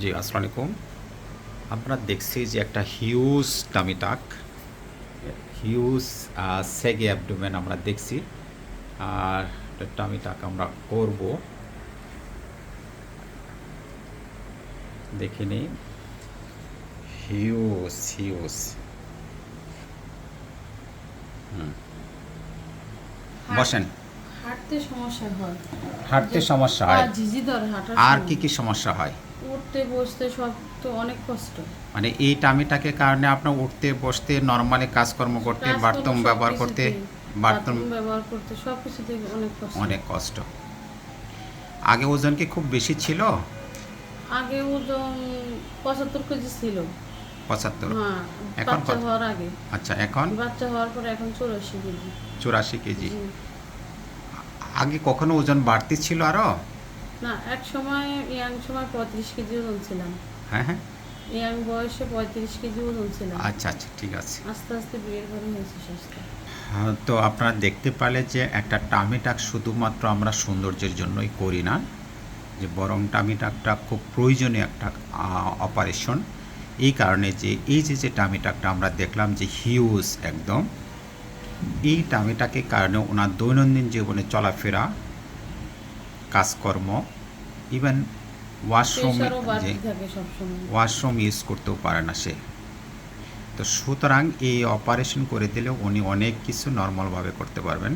জি আসসালামু আলাইকুম। আমরা দেখছি যে একটা huge tummy tuck huge saggy abdomen আমরা দেখছি। আর টামি টাক আমরা করব। দেখে নিই হিউজ হিউজ। বসেন। হাঁটতে সমস্যা হয়। হাঁটতে সমস্যা হয়। আর কি কি সমস্যা হয়? উঠতে বসতে সব তো অনেক কষ্ট। মানে এই টামিটাকে কারণে আপনার উঠতে বসতে নর্মালি কাজকর্ম করতে বাথরুম ব্যবহার করতে বাথরুম ব্যবহার করতে সব কিছুতে অনেক কষ্ট। অনেক কষ্ট। আগে ওজন কি খুব বেশি ছিল? আগে ওজন পঁচাত্তর কেজি ছিল। পঁচাত্তর? হ্যাঁ এখন হওয়ার আগে। আচ্ছা এখন? বাচ্চা হওয়ার পরে এখন চৌরাশি কেজি। চুরাশি কেজি। আগে কখনো ওজন বাড়তি ছিল আরও? না এক সময় ইয়াং সময় পঁয়ত্রিশ কেজি ওজন ছিলাম। হ্যাঁ হ্যাঁ। ইয়াং বয়সে পঁয়ত্রিশ কেজি ওজন ছিলাম। আচ্ছা আচ্ছা ঠিক আছে। আস্তে আস্তে বিয়ের ঘরে হয়েছে স্বাস্থ্য হ্যাঁ, তো আপনারা দেখতে পারলে যে একটা টামিটাক শুধুমাত্র আমরা সৌন্দর্যের জন্যই করি না যে বরং টামিটাকটা খুব প্রয়োজনীয় একটা অপারেশন এই কারণে যে এই যে যে টামিটাকটা আমরা দেখলাম যে হিউজ একদম এই টামিটাকে কারণে ওনার দৈনন্দিন জীবনে চলাফেরা কাজকর্ম ইভেন ওয়াশরুম যে ওয়াশরুম ইউজ করতেও পারে না সে। তো সুতরাং এই অপারেশন করে দিলে উনি অনেক কিছু নর্মালভাবে করতে পারবেন।